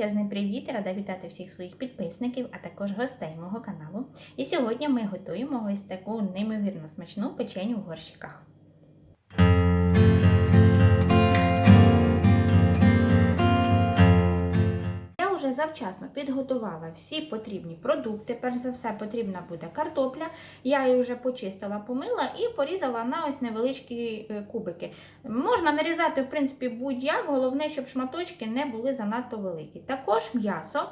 Величезний привіт! Рада вітати всіх своїх підписників, а також гостей мого каналу. І сьогодні ми готуємо ось таку неймовірно смачну печень у горщиках. Завчасно підготувала всі потрібні продукти. Перш за все, потрібна буде картопля. Я її вже почистила, помила і порізала на ось невеличкі е, кубики. Можна нарізати, в принципі, будь-як, головне, щоб шматочки не були занадто великі. Також м'ясо.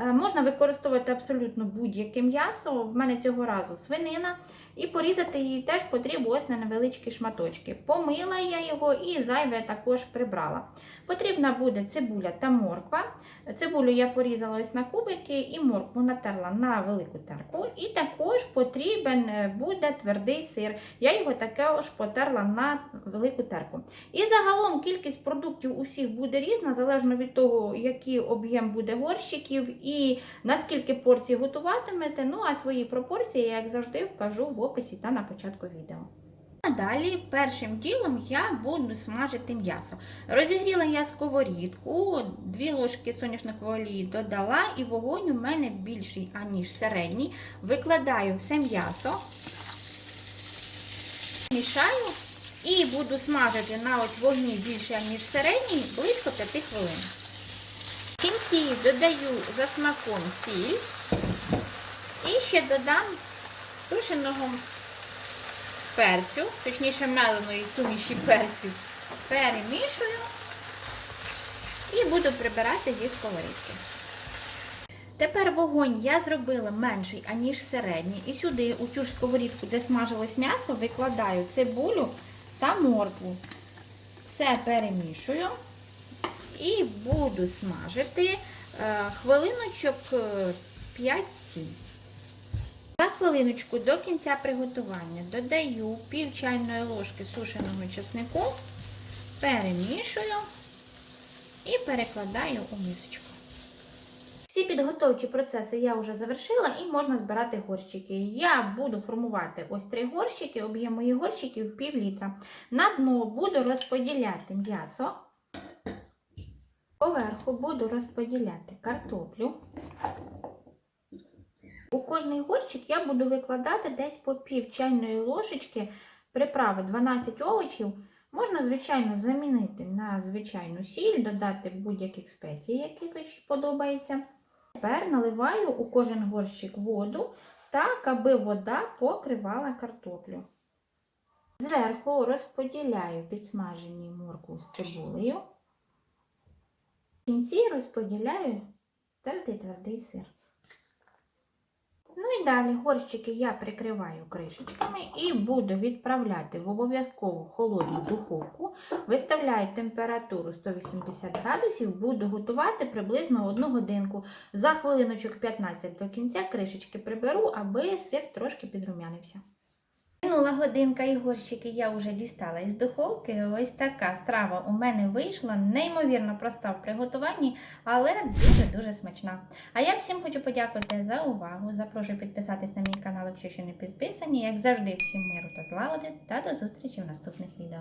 Е, Можна використовувати абсолютно будь-яке м'ясо. В мене цього разу свинина. І порізати її теж потрібно ось на невеличкі шматочки. Помила я його і зайве також прибрала. Потрібна буде цибуля та морква. Цибулю я порізала ось на кубики і моркву натерла на велику терку. І також потрібен е, буде твердий сир. Я його також потерла на велику терку. І загалом кількість продуктів усіх буде різна, залежно від того, який об'єм буде горщиків і наскільки порцій готуватимете. Ну а свої пропорції, я, як завжди, вкажу в описі та на початку відео. А далі першим ділом я буду смажити м'ясо. Розігріла я сковорідку, дві ложки соняшникової олії додала, і вогонь у мене більший, аніж середній. Викладаю все м'ясо, мішаю і буду смажити на ось вогні більше, ніж середній, близько 5 хвилин. В кінці додаю за смаком сіль і ще додам сушеного перцю, точніше меленої суміші перців, перемішую і буду прибирати зі сковорідки. Тепер вогонь я зробила менший, аніж середній. І сюди, у цю ж сковорідку, де смажилось м'ясо, викладаю цибулю та моркву. Все перемішую і буду смажити е, хвилиночок е, 5-7. Хвилиночку до кінця приготування додаю пів чайної ложки сушеного чеснику, перемішую і перекладаю у мисочку. Всі підготовчі процеси я вже завершила і можна збирати горщики. Я буду формувати ось три горщики, об'єм моїх горщиків пів літра. На дно буду розподіляти м'ясо. Поверху буду розподіляти картоплю. Кожний горщик я буду викладати десь по пів чайної ложечки приправи 12 овочів. Можна, звичайно, замінити на звичайну сіль, додати будь-яких спецій, які подобається. Тепер наливаю у кожен горщик воду так, аби вода покривала картоплю. Зверху розподіляю підсмажені моркву з цибулею. В кінці розподіляю твердий-твердий сир. Ну і далі горщики я прикриваю кришечками і буду відправляти в обов'язкову холодну духовку. Виставляю температуру 180 градусів, буду готувати приблизно 1 годинку. За хвилиночок 15 до кінця кришечки приберу, аби сир трошки підрумянився. Минула годинка і горщики я вже дістала із духовки. Ось така страва у мене вийшла, неймовірно проста в приготуванні, але дуже-дуже смачна. А я всім хочу подякувати за увагу. Запрошую підписатись на мій канал, якщо ще не підписані. Як завжди, всім миру та злагоди та до зустрічі в наступних відео.